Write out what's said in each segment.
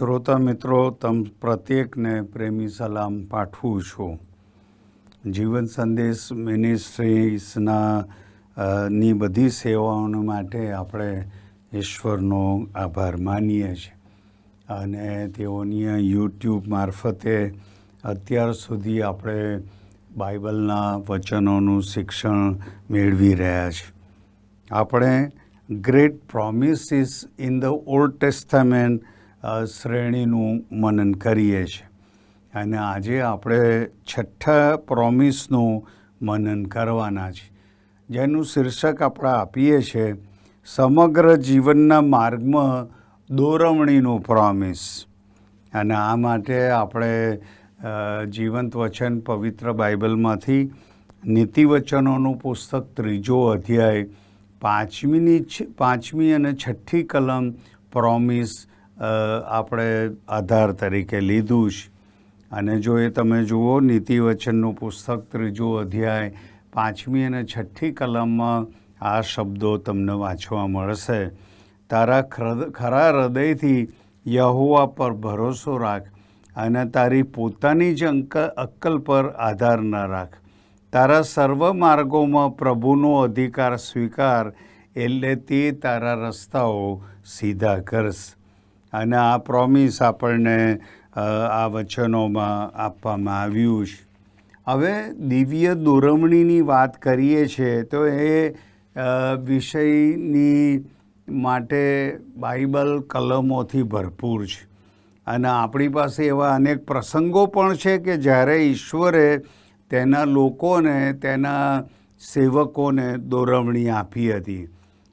શ્રોતા મિત્રો, તમ પ્રત્યેકને પ્રેમી સલામ પાઠવું છું. જીવન સંદેશ મિનિસ્ટ્રીઝના ની બધી સેવાઓ માટે આપણે ઈશ્વરનો આભાર માનીએ છીએ. અને તેઓની યુટ્યુબ મારફતે અત્યાર સુધી આપણે બાઇબલના વચનોનું શિક્ષણ મેળવી રહ્યા છીએ. આપણે great promises in the old testament શ્રેણીનું મનન કરીએ છીએ. અને આજે આપણે છઠ્ઠા પ્રોમિસનું મનન કરવાના છે જેનું શીર્ષક આપણે આપીએ છીએ, સમગ્ર જીવનના માર્ગમાં દોરવણીનું પ્રોમિસ. અને આ માટે આપણે જીવંત વચન પવિત્ર બાઇબલમાંથી નીતિવચનોનું પુસ્તક ત્રીજો અધ્યાય, પાંચમીની પાંચમી અને છઠ્ઠી કલમ પ્રોમિસ આપણે આધાર તરીકે લીધું છે. અને જો એ તમે જુઓ, નીતિવચનનું પુસ્તક ત્રીજો અધ્યાય, પાંચમી અને છઠ્ઠી કલમમાં આ શબ્દો તમને વાંચવા મળશે. તારા ખરા હૃદયથી યહોવા પર ભરોસો રાખ અને તારી પોતાની જ અંક, અક્કલ પર આધાર ન રાખ. તારા સર્વ માર્ગોમાં પ્રભુનો અધિકાર સ્વીકાર એટલે તે તારા રસ્તાઓ સીધા કરશે. અને આ પ્રોમિસ આપણને આ વચનોમાં આપવામાં આવ્યું છે. હવે દિવ્ય દોરવણીની વાત કરીએ છીએ તો એ વિષયની માટે બાઇબલ કલમોથી ભરપૂર છે. અને આપણી પાસે એવા અનેક પ્રસંગો પણ છે કે જ્યારે ઈશ્વરે તેના લોકોને, તેના સેવકોને દોરવણી આપી હતી.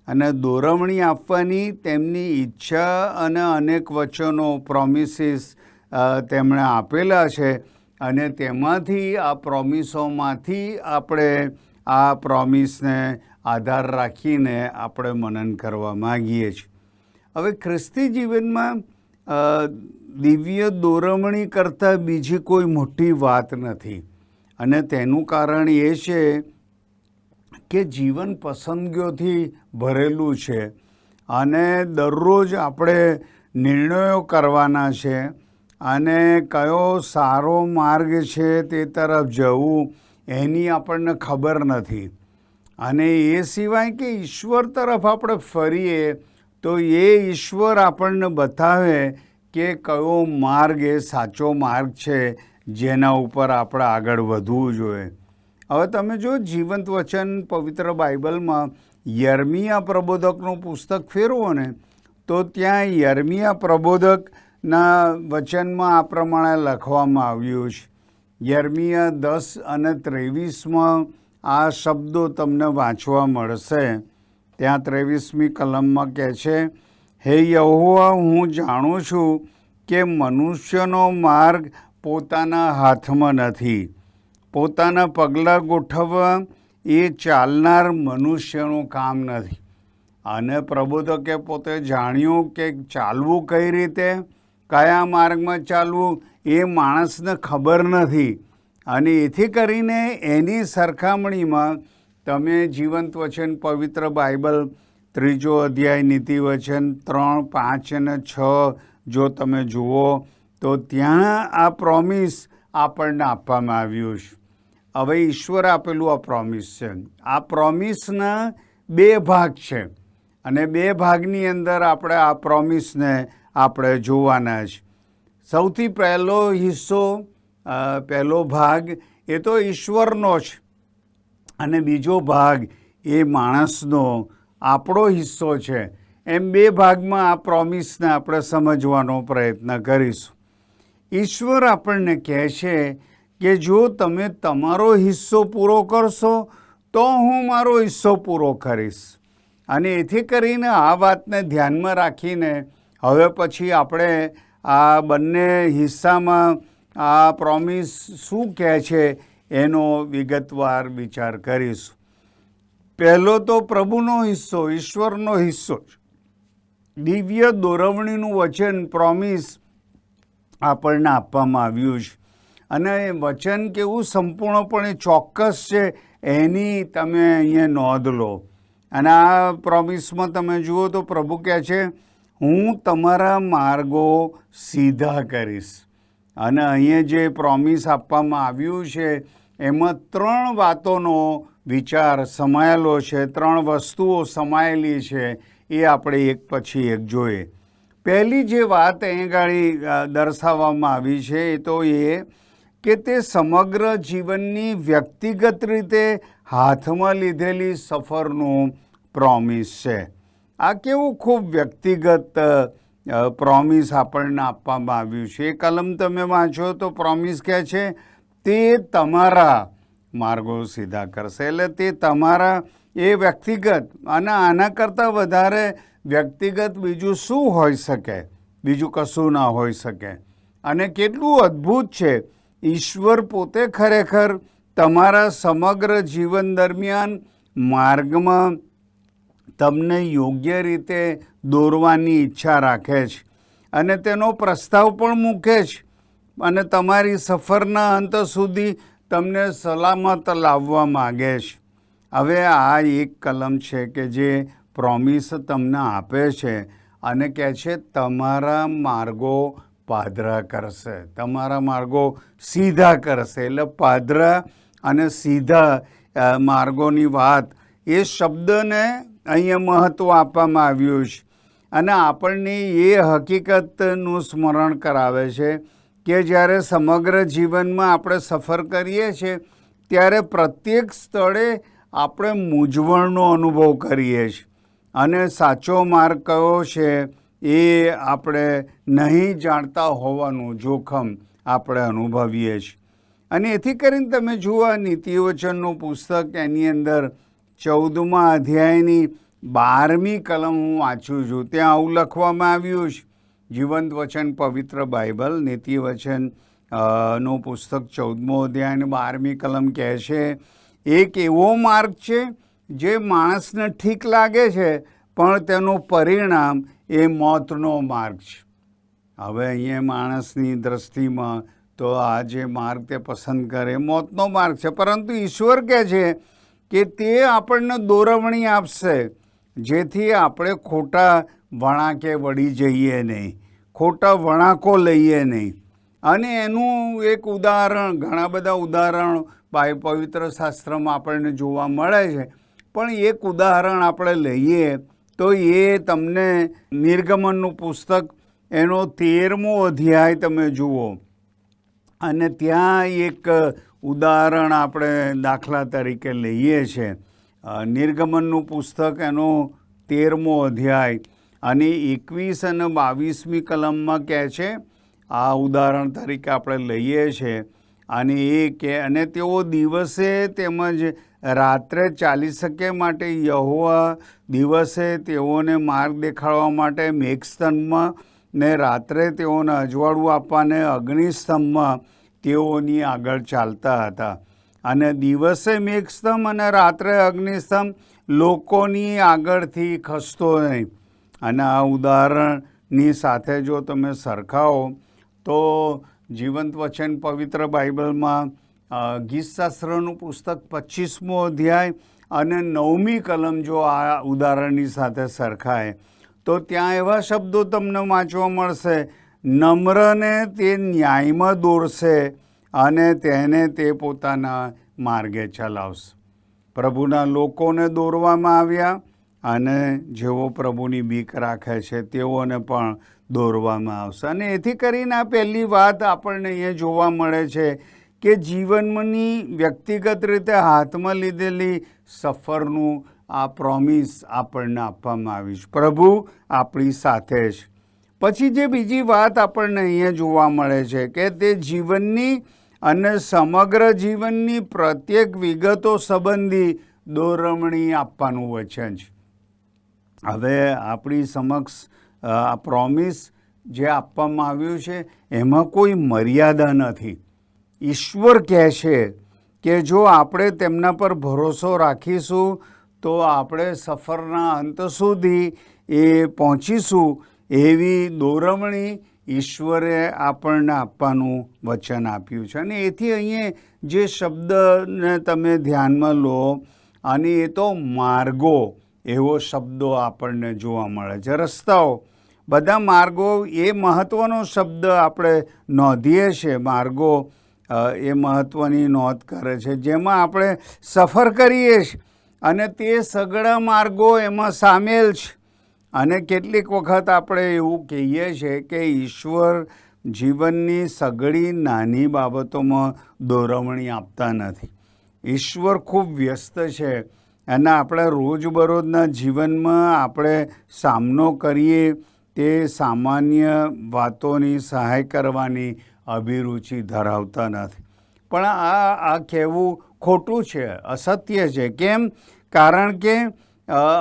અને દોરવણી આપવાની તેમની ઈચ્છા અને અનેક વચનો પ્રોમિસીસ તેમણે આપેલા છે. અને તેમાંથી આ પ્રોમિસોમાંથી આપણે આ પ્રોમિસને આધાર રાખીને આપણે મનન કરવા માગીએ છીએ. હવે ખ્રિસ્તી જીવનમાં દિવ્ય દોરવણી કરતાં બીજી કોઈ મોટી વાત નથી. અને તેનું કારણ એ છે કે જીવન પસંદગીઓથી ભરેલું છે અને દરરોજ આપણે નિર્ણયો કરવાના છે અને કયો સારો માર્ગ છે તે તરફ જવું એની આપણને ખબર નથી. અને એ સિવાય કે ઈશ્વર તરફ આપણે ફરીએ, તો એ ઈશ્વર આપણને બતાવે કે કયો માર્ગ એ સાચો માર્ગ છે જેના ઉપર આપણે આગળ વધવું જોઈએ. હવે તમે જો જીવંત વચન પવિત્ર બાઇબલમાં યર્મિયા પ્રબોધકનું પુસ્તક ફેરવો ને, તો ત્યાં યર્મિયા પ્રબોધકના વચનમાં આ પ્રમાણે લખવામાં આવ્યું છે. યર્મિયા દસ અને ત્રેવીસમાં આ શબ્દો તમને વાંચવા મળશે. ત્યાં ત્રેવીસમી કલમમાં કહે છે, હે યહોવા, હું જાણું છું કે મનુષ્યનો માર્ગ પોતાના હાથમાં નથી. પોતાના પગલાં ગોઠવવા એ ચાલનાર મનુષ્યનું કામ નથી. અને પ્રબોધકે પોતે જાણ્યું કે ચાલવું કઈ રીતે, કયા માર્ગમાં ચાલવું એ માણસને ખબર નથી. અને એથી કરીને એની સરખામણીમાં તમે જીવંત વચન, પવિત્ર બાઇબલ, ત્રીજો અધ્યાય નીતિ વચન ત્રણ, પાંચ અને છ જો તમે જુઓ, તો ત્યાં આ પ્રોમિસ આપણને આપવામાં આવ્યું છે. હવે ઈશ્વર આપેલું આ પ્રોમિસ છે. આ પ્રોમિસના બે ભાગ છે. અને બે ભાગની અંદર આપણે આ પ્રોમિસને આપણે જોવાના છે. સૌથી પહેલો હિસ્સો પહેલો ભાગ એ તો ઈશ્વરનો છે. અને બીજો ભાગ એ માણસનો આપણો હિસ્સો છે. એમ બે ભાગમાં આ પ્રોમિસને આપણે સમજવાનો પ્રયત્ન કરીશું. ઈશ્વર આપણને કહે છે કે જો તમે તમારો હિસ્સો પૂરો કરશો, તો હું મારો હિસ્સો પૂરો કરીશ અને એથી કરીને આ વાતને ધ્યાનમાં રાખીને હવે પછી આપણે આ બંને હિસ્સામાં આ પ્રોમિસ શું કહે છે એનો વિગતવાર વિચાર કરીશું પહેલો તો પ્રભુનો હિસ્સો, ઈશ્વરનો હિસ્સો. દિવ્ય દોરવણીનું વચન પ્રોમિસ આપણને આપવામાં આવ્યું છે. અને એ વચન કેવું સંપૂર્ણપણે ચોક્કસ છે, એની તમે અહીંયા નોંધ લો. અને આ પ્રોમિસમાં તમે જુઓ તો પ્રભુ કહે છે, હું તમારા માર્ગો સીધા કરીશ. અને અહીંયા જે પ્રોમિસ આપવામાં આવ્યું છે, એમાં ત્રણ વાતોનો વિચાર સમાયેલો છે, ત્રણ વસ્તુઓ સમાયેલી છે, એ આપણે એક પછી એક જોઈએ. પહેલી જે વાત અહીં ગાડી દર્શાવવામાં આવી છે, એ તો એ કે તે સમગ્ર જીવનની વ્યક્તિગત રીતે હાથમાં લીધેલી સફરનું પ્રોમિસ છે. આ કેવું ખૂબ વ્યક્તિગત પ્રોમિસ આપણને આપવામાં આવ્યું છે? એ કલમ તમે વાંચો તો પ્રોમિસ કહે છે, તે તમારા માર્ગો સીધા કરશે. એટલે તે તમારા એ વ્યક્તિગત અને આના કરતાં વધારે વ્યક્તિગત બીજું શું હોઈ શકે? બીજું કશું ના હોઈ શકે. અને કેટલું અદ્ભુત છે. ઈશ્વર પોતે ખરેખર તમારા સમગ્ર જીવન દરમિયાન માર્ગમાં તમને યોગ્ય રીતે દોરવાની ઈચ્છા રાખે છે. અને તેનો પ્રસ્તાવ પણ મૂકે છે. અને તમારી સફરના અંત સુધી તમને સલામત લાવવા માગે છે. હવે આ એક કલમ છે કે જે પ્રોમિસ તમને આપે છે અને કહે છે, તમારા માર્ગો પાદરા કરશે. તમારા માર્ગો સીધા કરશે. એટલે પાદરા અને સીધા માર્ગોની વાત એ શબ્દને અહીંયા મહત્ત્વ આપવામાં આવ્યું છે. અને આપણને એ હકીકતનું સ્મરણ કરાવે છે કે જ્યારે સમગ્ર જીવનમાં આપણે સફર કરીએ છીએ, ત્યારે પ્રત્યેક સ્થળે આપણે મૂંઝવણનો અનુભવ કરીએ છીએ. અને સાચો માર્ગ કયો છે એ આપણે નહીં જાણતા હોવાનું જોખમ આપણે અનુભવીએ છીએ. અને એથી કરીને તમે જુઓ નીતિવચનનું પુસ્તક, એની અંદર ચૌદમા અધ્યાયની બારમી કલમ હું વાંચું છું. ત્યાં આવું લખવામાં આવ્યું છે. જીવંત વચન, પવિત્ર બાઇબલ, નીતિવચનનું પુસ્તક ચૌદમો અધ્યાય અને બારમી કલમ કહે છે, એક એવો માર્ગ છે જે માણસને ઠીક લાગે છે, પણ તેનું પરિણામ એ મોતનો માર્ગ છે. હવે અહીંયા માણસની દ્રષ્ટિમાં તો આ જે માર્ગ તે પસંદ કરે મોતનો માર્ગ છે. પરંતુ ઈશ્વર કહે છે કે તે આપણને દોરવણી આપશે, જેથી આપણે ખોટા વણાકે વળી જઈએ નહીં, ખોટા વણાકો લઈએ નહીં. અને એનું એક ઉદાહરણ, ઘણા બધા ઉદાહરણ પવિત્ર શાસ્ત્રમાં આપણને જોવા મળે છે. પણ એક ઉદાહરણ આપણે લઈએ તો એ તમને નિર્ગમનનું પુસ્તક એનો તેરમો અધ્યાય તમે જુઓ. અને ત્યાં એક ઉદાહરણ આપણે દાખલા તરીકે લઈએ છીએ નિર્ગમનનું પુસ્તક એનો તેરમો અધ્યાય. અને એકવીસ અને બાવીસમી કલમમાં કહે છે, આ ઉદાહરણ તરીકે આપણે લઈએ છીએ અને એ કે, અને તેઓ દિવસે તેમજ રાત્રે ચાલી શકે માટે યહોવા દિવસે તેઓને માર્ગ દેખાડવા માટે મેઘસ્તંભમાં ને રાત્રે તેઓને અજવાળું આપવાને અગ્નિસ્તંભમાં તેઓની આગળ ચાલતા હતા. અને દિવસે મેઘસ્તંભ અને રાત્રે અગ્નિસ્તંભ લોકોની આગળથી ખસતો નહીં. અને આ ઉદાહરણની સાથે જો તમે સરખાવો, તો જીવંત વચન પવિત્ર બાઇબલમાં ગીતશાસ્ત્રનું પુસ્તક પચીસમો અધ્યાય અને નવમી કલમ જો આ ઉદાહરણની સાથે સરખાય, તો ત્યાં એવા શબ્દો તમને વાંચવા મળશે. નમ્રને તે ન્યાયમાં દોરશે અને તેને તે પોતાના માર્ગે ચલાવશે. પ્રભુના લોકોને દોરવામાં આવ્યા અને જેઓ પ્રભુની બીક રાખે છે તેઓને પણ દોરવામાં આવશે. અને એથી કરીને આ પહેલી વાત આપણને અહીંયા જોવા મળે છે કે જીવનની વ્યક્તિગત રીતે હાથમાં લીધેલી સફરનું આ પ્રોમિસ આપણને આપવામાં આવી છે. પ્રભુ આપણી સાથે જ પછી જે બીજી વાત આપણને અહીંયા જોવા મળે છે કે તે જીવનની અને સમગ્ર જીવનની પ્રત્યેક વિગતો સંબંધી દોરવણી આપવાનું વચન છે. હવે આપણી સમક્ષ આ પ્રોમિસ જે આપવામાં આવ્યું છે, એમાં કોઈ મર્યાદા નથી. ઈશ્વર કહે છે કે જો આપણે તેમના પર ભરોસો રાખીશું, તો આપણે સફરના અંત સુધી એ પહોંચીશું એવી દોરવણી ઈશ્વરે આપણને આપવાનું વચન આપ્યું છે. અને એથી અહીંયા જે શબ્દને તમે ધ્યાનમાં લો, અને એ તો માર્ગો એવો શબ્દો આપણને જોવા મળે છે. રસ્તાઓ, બધા માર્ગો એ મહત્ત્વનો શબ્દ આપણે નોંધીએ છીએ. માર્ગો એ મહત્ત્વની નોંધ કરે છે. જેમાં આપણે સફર કરીએ છીએ અને તે સગળા માર્ગો એમાં સામેલ છે. અને કેટલીક વખત આપણે એવું કહીએ છીએ કે ઈશ્વર જીવનની સગળી નાની બાબતોમાં દોરવણી આપતા નથી. ઈશ્વર ખૂબ વ્યસ્ત છે અને આપણા રોજબરોજના જીવનમાં આપણે સામનો કરીએ તે સામાન્ય વાતોની સહાય કરવાની અભિરુચિ ધરાવતા નથી. પણ આ આ કહેવું ખોટું છે, અસત્ય છે. કેમ? કારણ કે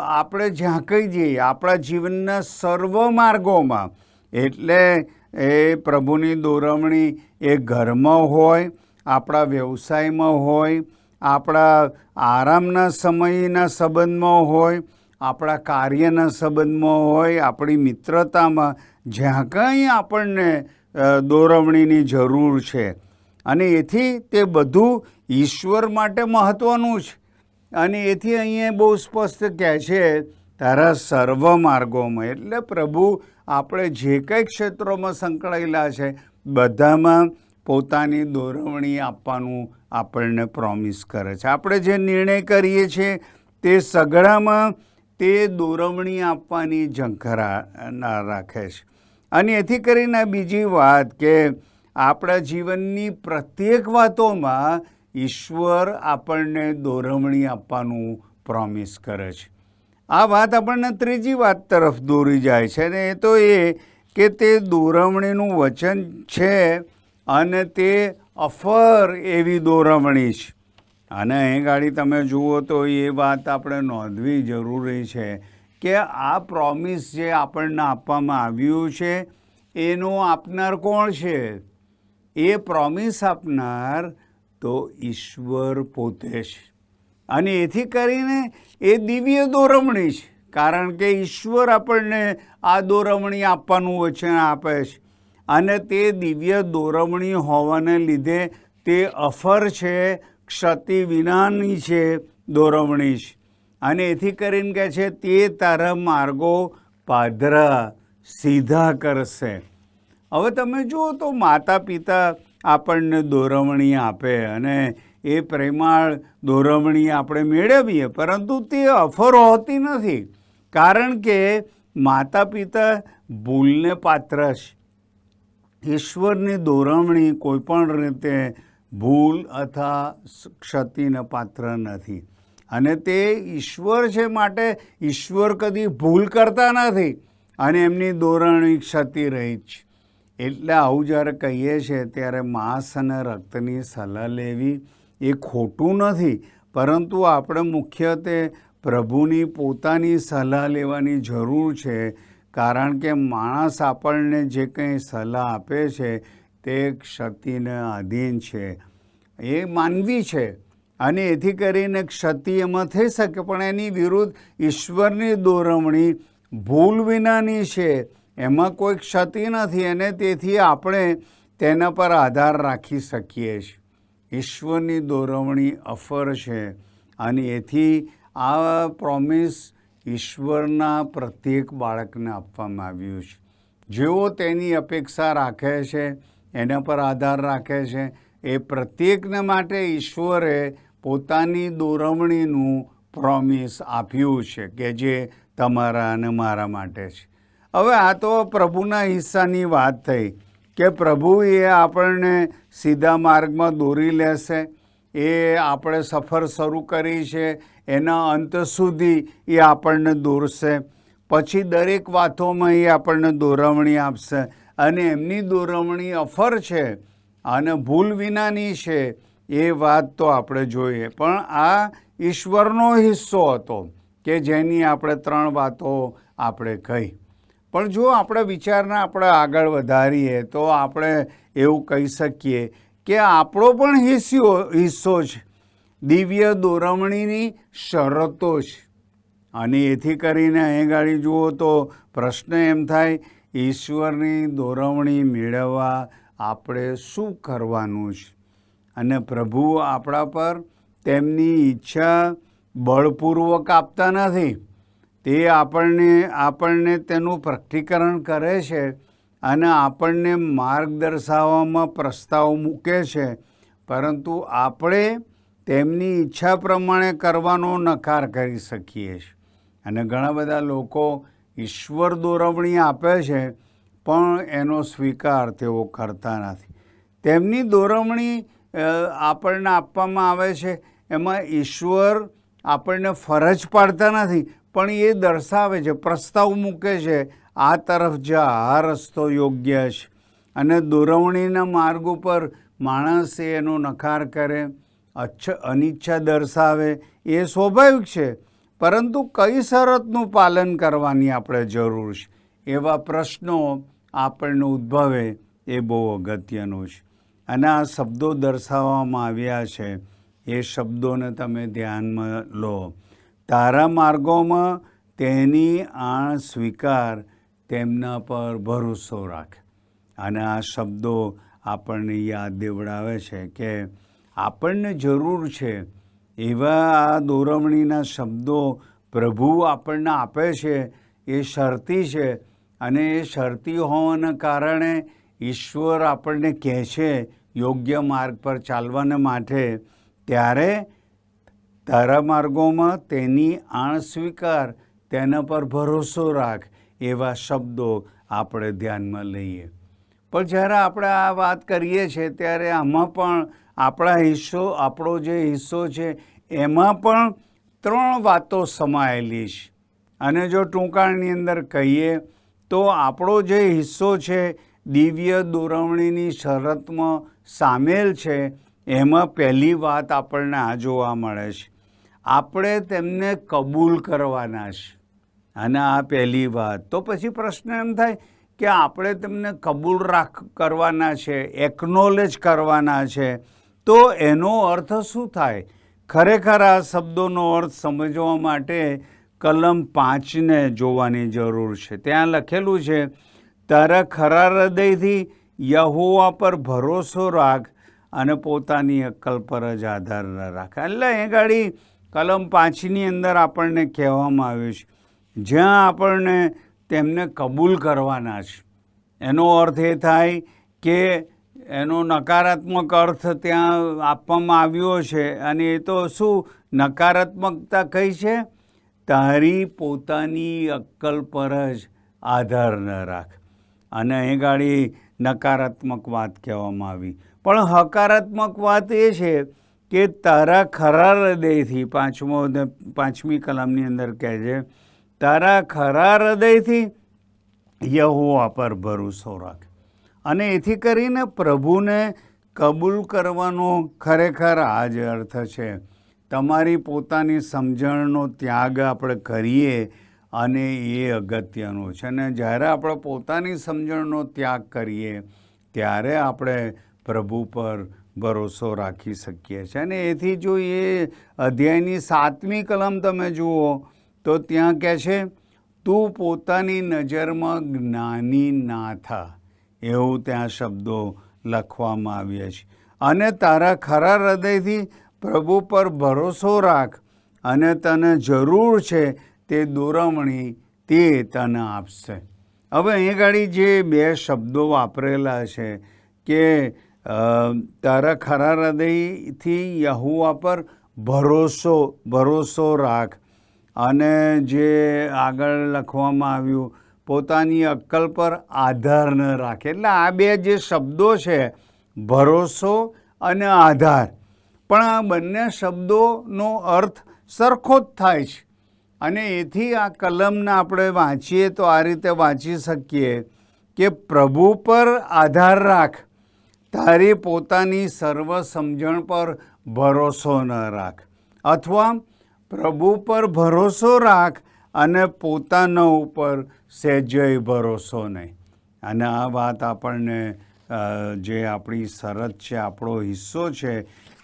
આપણે જ્યાં કંઈ જઈએ, આપણા જીવનના સર્વ માર્ગોમાં. એટલે એ પ્રભુની દોરવણી એ ઘરમાં હોય, આપણા વ્યવસાયમાં હોય, આપણા આરામના સમયના સંબંધમાં હોય, આપણા કાર્યના સંબંધમાં હોય, આપણી મિત્રતામાં. જ્યાં કંઈ આપણને દોરવણીની જરૂર છે. અને એથી તે બધું ઈશ્વર માટે મહત્ત્વનું છે. અને એથી અહીંયા બહુ સ્પષ્ટ કહે છે, તારા સર્વ માર્ગોમાં. એટલે પ્રભુ આપણે જે કંઈ ક્ષેત્રોમાં સંકળાયેલા છે, બધામાં પોતાની દોરવણી આપવાનું આપણને પ્રોમિસ કરે છે. આપણે જે નિર્ણય કરીએ છીએ, તે સગળામાં તે દોરવણી આપવાની ઝંખરા રાખે છે. અને એથી કરીને બીજી વાત કે આપણા જીવનની પ્રત્યેક વાતોમાં ઈશ્વર આપણને દોરવણી આપવાનું પ્રોમિસ કરે છે. આ વાત આપણને ત્રીજી વાત તરફ દોરી જાય છે ને એ તો એ કે તે દોરવણીનું વચન છે અને તે અફર એવી દોરવણી છે. અને અહીં ગાડી તમે જુઓ તો એ વાત આપણે નોંધવી જરૂરી છે કે આ પ્રોમિસ જે આપણને આપવામાં આવ્યું છે, એનું આપનાર કોણ છે? એ પ્રોમિસ આપનાર તો ઈશ્વર પોતે છે. અને એથી કરીને એ દિવ્ય દોરમણી છે. કારણ કે ઈશ્વર આપણને આ દોરમણી આપવાનું વચન આપે છે. અને તે દિવ્ય દોરમણી હોવાને લીધે તે અફર છે, ક્ષતિ વિનાની છે, દોરવણી છે. અને એથી કરીને કહે છે, તે તારા માર્ગો પાધરા સીધા કરશે. હવે તમે જુઓ તો માતા પિતા આપણને દોરવણી આપે અને એ પ્રેમાળ દોરવણી આપણે મેળવીએ, પરંતુ તે અફર હોતી નથી. કારણ કે માતા પિતા ભૂલને પાત્ર છે ઈશ્વરની દોરવણી કોઈપણ રીતે ભૂલ અથવા ક્ષતિને પાત્ર નથી. અને તે ઈશ્વર છે માટે ઈશ્વર કદી ભૂલ કરતા નથી અને એમની દોરણી ક્ષતિ રહી છે. એટલે આવું જ્યારે કહીએ છીએ ત્યારે માંસ અને રક્તની સલાહ લેવી એ ખોટું નથી, પરંતુ આપણે મુખ્યત્વે પ્રભુની પોતાની સલાહ લેવાની જરૂર છે, કારણ કે માણસ આપણને જે કંઈ સલાહ આપે છે તે ક્ષતિને આધીન છે. એ માનવી છે. અને એથી કરીને ક્ષતિ એમાં થઈ શકે, પણ એની વિરુદ્ધ ઈશ્વરની દોરવણી ભૂલ વિનાની છે. એમાં કોઈ ક્ષતિ નથી, અને તેથી આપણે તેના પર આધાર રાખી શકીએ છીએ. ઈશ્વરની દોરવણી અફર છે, અને એથી આ પ્રોમિસ ઈશ્વરના પ્રત્યેક બાળકને આપવામાં આવ્યું છે. જેઓ તેની અપેક્ષા રાખે છે, એના પર આધાર રાખે છે, એ પ્રત્યેકને માટે ઈશ્વરે પોતાની દોરવણીનું પ્રોમિસ આપ્યું છે કે જે તમારા અને મારા માટે છે. હવે આ તો પ્રભુના હિસ્સાની વાત થઈ કે પ્રભુ એ આપણને સીધા માર્ગમાં દોરી લેશે, એ આપણે સફર શરૂ કરી છે, એના અંત સુધી એ આપણને દોરશે, પછી દરેક વાતોમાં એ આપણને દોરવણી આપશે અને એમની દોરવણી અફર છે અને ભૂલ વિનાની છે. એ વાત તો આપણે જોઈએ. પણ આ ઈશ્વરનો હિસ્સો હતો કે જેની આપણે ત્રણ વાતો આપણે કહી. પણ જો આપણે વિચારને આપણે આગળ વધારીએ તો આપણે એવું કહી શકીએ કે આપણો પણ હિસ્સો હિસ્સો છે. દિવ્ય દોરવણીની શરતો છે. અને એથી કરીને અહીં ગાડી જુઓ તો પ્રશ્ન એમ થાય, ઈશ્વરની દોરવણી મેળવવા આપણે શું કરવાનું છે? અને પ્રભુ આપણા પર તેમની ઈચ્છા બળપૂર્વક આપતા નથી. તે આપણને આપણને તેનું પ્રકટીકરણ કરે છે અને આપણને માર્ગ દર્શાવવામાં પ્રસ્તાવ મૂકે છે. પરંતુ આપણે તેમની ઈચ્છા પ્રમાણે કરવાનો નકાર કરી શકીએ છીએ અને ઘણા બધા લોકો ઈશ્વર દોરવણી આપે છે, પણ એનો સ્વીકાર તેઓ કરતા નથી. તેમની દોરવણી આપણને આપવામાં આવે છે. એમાં ઈશ્વર આપણને ફરજ પાડતા નથી, પણ એ દર્શાવે છે, પ્રસ્તાવ મૂકે છે, આ તરફ જા, આ રસ્તો યોગ્ય છે. અને દોરવણીના માર્ગ ઉપર માણસ એનો નકાર કરે, અચ્છ, અનિચ્છા દર્શાવે, એ સ્વાભાવિક છે. પરંતુ કઈ શરતનું પાલન કરવાની આપણે જરૂર છે? એવા પ્રશ્નો આપણને ઉદ્ભવે એ બહુ અગત્યનું છે. અને આ શબ્દો દર્શાવવામાં આવ્યા છે. એ શબ્દોને તમે ધ્યાનમાં લો. તારા માર્ગોમાં તેની આણ સ્વીકાર, તેમના પર ભરોસો રાખ. અને આ શબ્દો આપણને યાદ દેવડાવે છે કે આપણને જરૂર છે એવા આ દોરવણીના શબ્દો પ્રભુ આપણને આપે છે. એ શરતી છે અને એ શરતી હોવાના કારણે ઈશ્વર આપણને કહે છે, યોગ્ય માર્ગ પર ચાલવાને માટે. ત્યારે તારા માર્ગોમાં તેની આણ સ્વીકાર, તેના પર ભરોસો રાખ, એવા શબ્દો આપણે ધ્યાનમાં લઈએ. પણ જ્યારે આપણે આ વાત કરીએ છીએ, ત્યારે આમાં પણ આપણા હિસ્સો, આપણો જે હિસ્સો છે, એમાં પણ ત્રણ વાતો સમાયેલી છે. અને જો ટૂંકાણની અંદર કહીએ, તો આપણો જે હિસ્સો છે દિવ્ય દોરવણીની શરતમાં સામેલ છે, એમાં પહેલી વાત આપણને આ જોવા મળે છે. આપણે તેમને કબૂલ કરવાના છે. અને આ પહેલી વાત. તો પછી પ્રશ્ન એમ થાય કે આપણે તેમને કબૂલ રાખ, કરવાના છે એકનોલેજ કરવાના છે. તો એનો અર્થ શું થાય? ખરેખર આ શબ્દોનો અર્થ સમજવા માટે કલમ પાંચને જોવાની જરૂર છે. ત્યાં લખેલું છે તારા ખરા હૃદયથી યહોવા પર ભરોસો રાખ અને પોતાની અક્કલ પર જ આધાર ન રાખ. એટલે એ ગાડી કલમ પાંચની અંદર આપણને કહેવામાં આવ્યું છે. જ્યાં આપણને તેમને કબૂલ કરવાના છે. એનો અર્થ એ થાય કે એનો નકારાત્મક અર્થ ત્યાં આપવામાં આવ્યો છે અને એ તો શું નકારાત્મકતા કઈ છે? તારી પોતાની અક્કલ પર જ આધાર ન રાખ. અને અહીં ગાડી નકારાત્મક વાત કહેવામાં આવી. પણ હકારાત્મક વાત એ છે કે તારા ખરા હૃદયથી પાંચમો પાંચમી કલમની અંદર કહે છે, તારા ખરા હૃદયથી યહોવા પર ભરોસો રાખ. અને એથી કરીને પ્રભુને કબૂલ કરવાનો ખરેખર આ જ અર્થ છે. તમારી પોતાની સમજણનો ત્યાગ આપણે કરીએ અને એ અગત્યનું છે. અને જ્યારે આપણે પોતાની સમજણનો ત્યાગ કરીએ, ત્યારે આપણે પ્રભુ પર ભરોસો રાખી શકીએ છીએ. અને એથી જો એ અધ્યાયની સાતમી કલમ તમે જુઓ, તો ત્યાં કહે છે, તું પોતાની નજરમાં જ્ઞાની ના થા. એવું ત્યાં શબ્દો લખવામાં આવ્યા છે. અને તારા ખરા હૃદયથી પ્રભુ પર ભરોસો રાખ અને તને જરૂર છે તે દોરવણી તે તને આપશે. હવે અહીં ગાડી જે બે શબ્દો વાપરેલા છે કે તારા ખરા હૃદયથી યહુવા પર ભરોસો ભરોસો રાખ અને જે આગળ લખવામાં આવ્યું, પોતાની અક્કલ પર આધાર ન રાખે. એટલે આ બે જે શબ્દો છે, ભરોસો અને આધાર. પણ આ બંને શબ્દોનો અર્થ સરખો જ થાય છે. અને એથી આ કલમને આપણે વાંચીએ તો આ રીતે વાંચી શકીએ કે પ્રભુ પર આધાર રાખ. તારી પોતાની સર્વ સમજણ પર ભરોસો ન રાખ. અથવા પ્રભુ પર ભરોસો રાખ અને પોતાના ઉપર સહેજય ભરોસો નહીં. અને આ વાત આપણને જે આપણી શરત છે, આપણો હિસ્સો છે,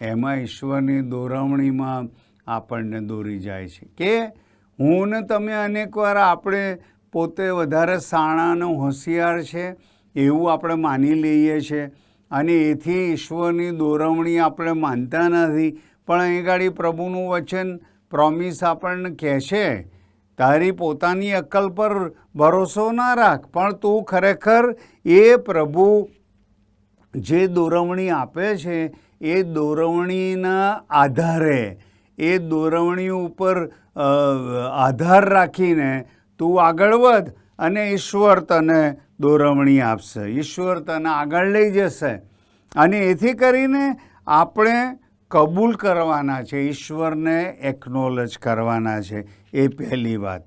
એમાં ઈશ્વરની દોરવણીમાં આપણને દોરી જાય છે કે હું ને તમે અનેકવાર આપણે પોતે વધારે સાણાનો હોશિયાર છે, એવું આપણે માની લઈએ છીએ અને એથી ઈશ્વરની દોરવણી આપણે માનતા નથી. પણ અહીં ગાડી પ્રભુનું વચન પ્રોમિસ આપણને કહે છે, તારી પોતાની અક્કલ પર ભરોસો ના રાખ, પણ તું ખરેખર એ પ્રભુ જે દોરવણી આપે છે, એ દોરવણીના આધારે એ દોરવણી ઉપર આધાર રાખીને તું આગળ વધ અને ઈશ્વર તને દોરવણી આપશે. ઈશ્વર તને આગળ લઈ જશે. અને એથી કરીને આપણે કબૂલ કરવાના છે, ઈશ્વરને એકનોલેજ કરવાના છે. એ પહેલી વાત.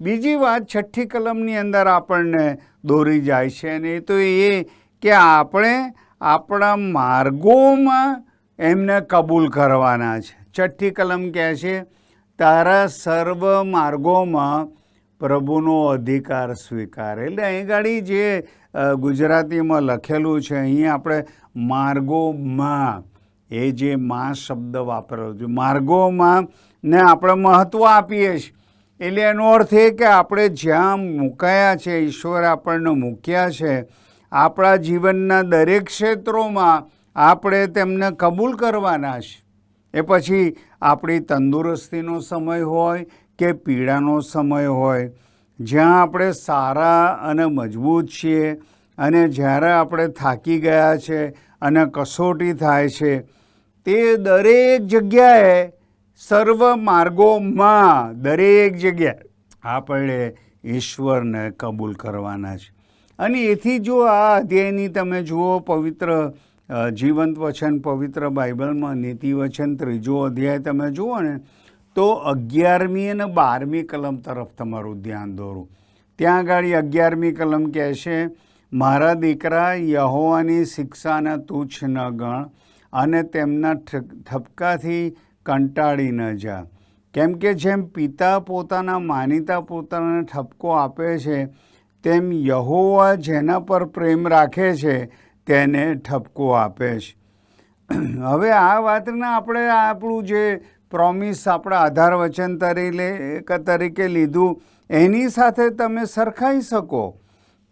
બીજી વાત, છઠ્ઠી કલમની અંદર આપણને દોરી જાય છે અને એ તો એ કે આપણે આપણા માર્ગોમાં એમને કબૂલ કરવાના છે. છઠ્ઠી કલમ કહે છે, તારા સર્વ માર્ગોમાં પ્રભુનો અધિકાર સ્વીકાર. એટલે અહીં ગાડી જે ગુજરાતીમાં લખેલું છે, અહીં આપણે માર્ગોમાં, એ જે માં શબ્દ વાપરેલો છે, માર્ગોમાં ને આપણે મહત્ત્વ આપીએ છીએ. એટલે એનો અર્થ એ કે આપણે જ્યાં મુકાયા છે, ઈશ્વરે આપણને મૂક્યા છે, આપણા જીવનના દરેક ક્ષેત્રોમાં આપણે તેમને કબૂલ કરવાના છે. એ પછી આપણી તંદુરસ્તીનો સમય હોય કે પીડાનો સમય હોય, જ્યાં આપણે સારા અને મજબૂત છીએ અને જ્યારે આપણે થાકી ગયા છે અને કસોટી થાય છે, તે દરેક જગ્યાએ સર્વ માર્ગોમાં દરેક જગ્યાએ આપણે ઈશ્વરને કબૂલ કરવાના છે. અને એથી જો આ અધ્યાયની તમે જુઓ પવિત્ર જીવંત વચન પવિત્ર બાઇબલમાં નીતિ વચન ત્રીજો અધ્યાય તમે જુઓ ને, તો અગિયારમી અને બારમી કલમ તરફ તમારું ધ્યાન દોરું. ત્યાં આગળ અગિયારમી કલમ કહે છે, મારા દીકરા, યહોવાની શિક્ષાને તુચ્છ ન ગણ અને તેમના ઠપકાથી કંટાળી ન જા. કેમ કે જેમ પિતા પોતાના માનીતા પોતાને ઠપકો આપે છે, તેમ યહોવા જેના પર પ્રેમ રાખે છે તેને ઠપકો આપે છે. હવે આ વાતને આપણે આપણું જે પ્રોમિસ આપણા આધાર વચન તરીકે તરીકે લીધું, એની સાથે તમે સરખાઈ શકો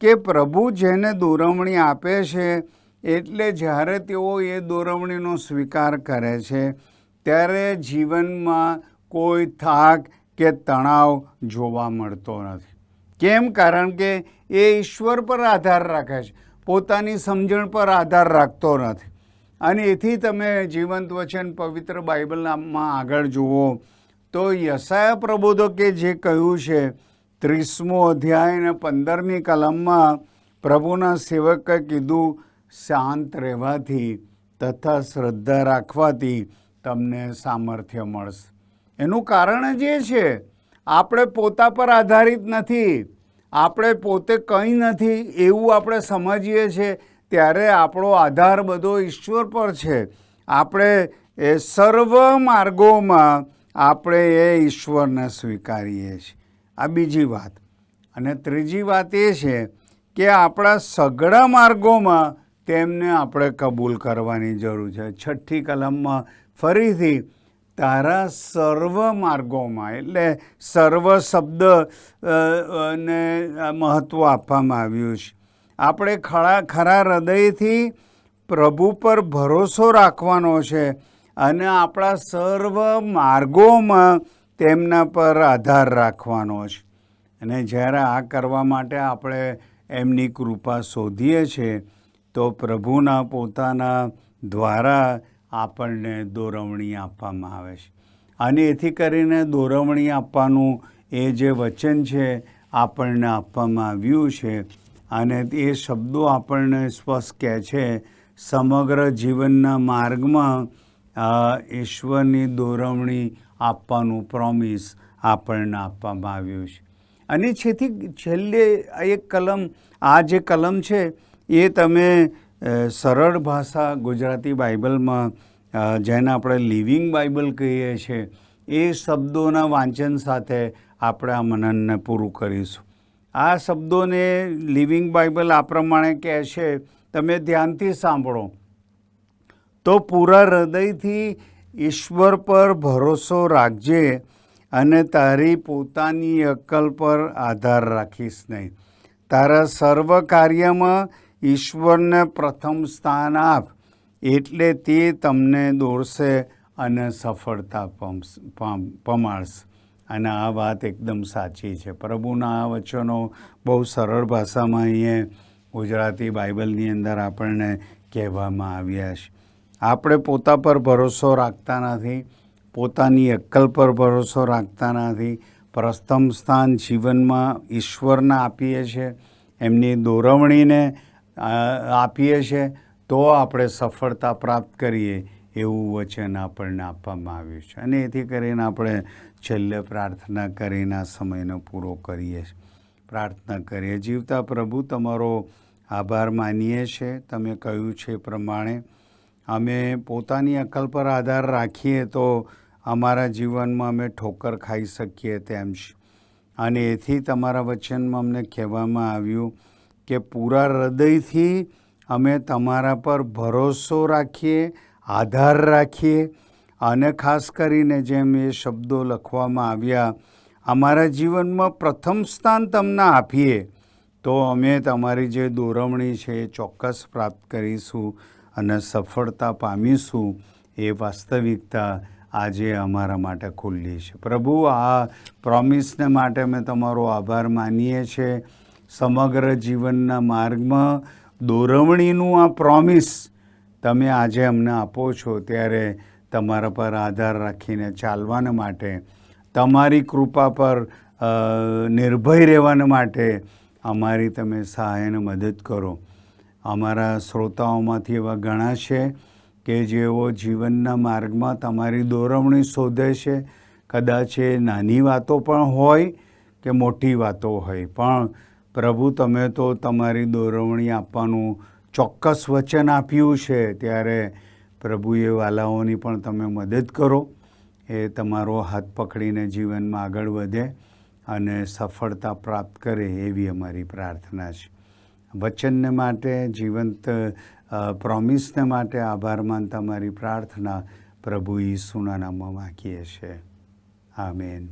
કે પ્રભુ જેને દોરવણી આપે છે, એટલે જ્યારે તેઓ એ દોરવણીનો સ્વીકાર કરે છે, ત્યારે જીવનમાં કોઈ થાક કે તણાવ જોવા મળતો નથી. કેમ? કારણ કે એ ઈશ્વર પર આધાર રાખે છે. પોતાની સમજણ પર આધાર રાખતો નથી. અને એથી તમે જીવંત વચન પવિત્ર બાઇબલમાં આગળ જુઓ, તો યશાયા પ્રબોધકે જે કહ્યું છે, ત્રીસમો અધ્યાય અને પંદરમી કલમમાં પ્રભુના સેવકે કીધું, શાંત રહેવાથી તથા શ્રદ્ધા રાખવાથી તમને સામર્થ્ય મળશે. એનું કારણ જ એ છે, આપણે પોતા પર આધારિત નથી. આપણે પોતે કંઈ નથી, એવું આપણે સમજીએ છીએ, ત્યારે આપણો આધાર બધો ઈશ્વર પર છે. આપણે એ સર્વ માર્ગોમાં આપણે એ ઈશ્વરને સ્વીકારીએ છીએ. આ બીજી વાત. અને ત્રીજી વાત એ છે કે આપણા સઘળા માર્ગોમાં તેમને આપણે કબૂલ કરવાની જરૂર છે. છઠ્ઠી કલમમાં ફરીથી તારા સર્વ માર્ગોમાં, એટલે સર્વ શબ્દ ને મહત્ત્વ આપવામાં આવ્યું છે. આપણે ખરા ખરા હૃદયથી પ્રભુ પર ભરોસો રાખવાનો છે અને આપણા સર્વ માર્ગોમાં તેમના પર આધાર રાખવાનો છે. અને જ્યારે આ કરવા માટે આપણે એમની કૃપા શોધીએ છીએ, તો પ્રભુના પોતાના દ્વારા આપણને દોરવણી આપવામાં આવે છે. અને એથી કરીને દોરવણી આપવાનું એ જે વચન છે આપણને આપવામાં આવ્યું છે અને એ શબ્દો આપણને સ્પષ્ટ કહે છે, સમગ્ર જીવનના માર્ગમાં ઈશ્વરની દોરવણી આપવાનું પ્રોમિસ આપણને આપવામાં આવ્યું છે. અને છેથી છેલ્લે એક કલમ, આ જે કલમ છે એ તમે સરળ ભાષા ગુજરાતી બાઇબલમાં જેને આપણે લિવિંગ બાઇબલ કહીએ છીએ એ શબ્દોના વાંચન સાથે આપણે આ મનનને પૂરું કરીશું. આ શબ્દોને લિવિંગ બાઇબલ આ પ્રમાણે કહે છે, તમે ધ્યાનથી સાંભળો. તો પૂરા હૃદયથી ઈશ્વર પર ભરોસો રાખજે અને તારી પોતાની અક્કલ પર આધાર રાખીશ નહીં. તારા સર્વ કાર્યમાં ઈશ્વરને પ્રથમ સ્થાન આપ, એટલે તે તમને દોરશે અને સફળતા પમાડશે. અને આ વાત એકદમ સાચી છે. પ્રભુના આ વચનો બહુ સરળ ભાષામાં અહીંયા ગુજરાતી બાઇબલની અંદર આપણને કહેવામાં આવ્યા છે. આપણે પોતા પર ભરોસો રાખતા નથી, પોતાની અક્કલ પર ભરોસો રાખતા નથી. પ્રથમ સ્થાન જીવનમાં ઈશ્વરને આપીએ છીએ. એમની દોરવણીને આપીએ છીએ, તો આપણે સફળતા પ્રાપ્ત કરીએ એવું વચન આપણને આપવામાં આવ્યું છે. અને એથી કરીને આપણે છેલ્લે પ્રાર્થના કરીને આ સમયનો પૂરો કરીએ પ્રાર્થના કરીએ. જીવતા પ્રભુ, તમારો આભાર માનીએ છીએ. તમે કહ્યું છે પ્રમાણે, અમે પોતાની અકલ પર આધાર રાખીએ તો અમારા જીવનમાં અમે ઠોકર ખાઈ શકીએ તેમ છે. અને એથી તમારા વચનમાં અમને કહેવામાં આવ્યું કે પૂરા હૃદયથી અમે તમારા પર ભરોસો રાખીએ, આધાર રાખીએ અને ખાસ કરીને જેમ એ શબ્દો લખવામાં આવ્યા, અમારા જીવનમાં પ્રથમ સ્થાન તમને આપીએ. તો અમે તમારી જે દોરવણી છે એ ચોક્કસ પ્રાપ્ત કરીશું અને સફળતા પામીશું એ વાસ્તવિકતા આજે અમારા માટે ખુલ્લી છે. પ્રભુ, આ પ્રોમિસને માટે અમે તમારો આભાર માનીએ છીએ. સમગ્ર જીવનના માર્ગમાં દોરવણીનું આ પ્રોમિસ તમે આજે અમને આપો છો ત્યારે તમારા પર આધાર રાખીને ચાલવાને માટે, તમારી કૃપા પર નિર્ભય રહેવાને માટે અમારી તમે સહાય અને મદદ કરો. અમારા શ્રોતાઓમાંથી એવા ઘણા છે કે જેઓ જીવનના માર્ગમાં તમારી દોરવણી શોધે છે. કદાચ એ નાની વાતો પણ હોય કે મોટી વાતો હોય, પણ પ્રભુ, તમે તો તમારી દોરવણી આપવાનું ચોક્કસ વચન આપ્યું છે, ત્યારે પ્રભુએ વાલાઓની પણ તમે મદદ કરો. એ તમારો હાથ પકડીને જીવનમાં આગળ વધે અને સફળતા પ્રાપ્ત કરે એવી અમારી પ્રાર્થના છે. વચનને માટે, જીવંત પ્રોમિસને માટે આભાર માનતા મારી પ્રાર્થના પ્રભુ ઈસુના નામમાં માગીએ છીએ. આમેન.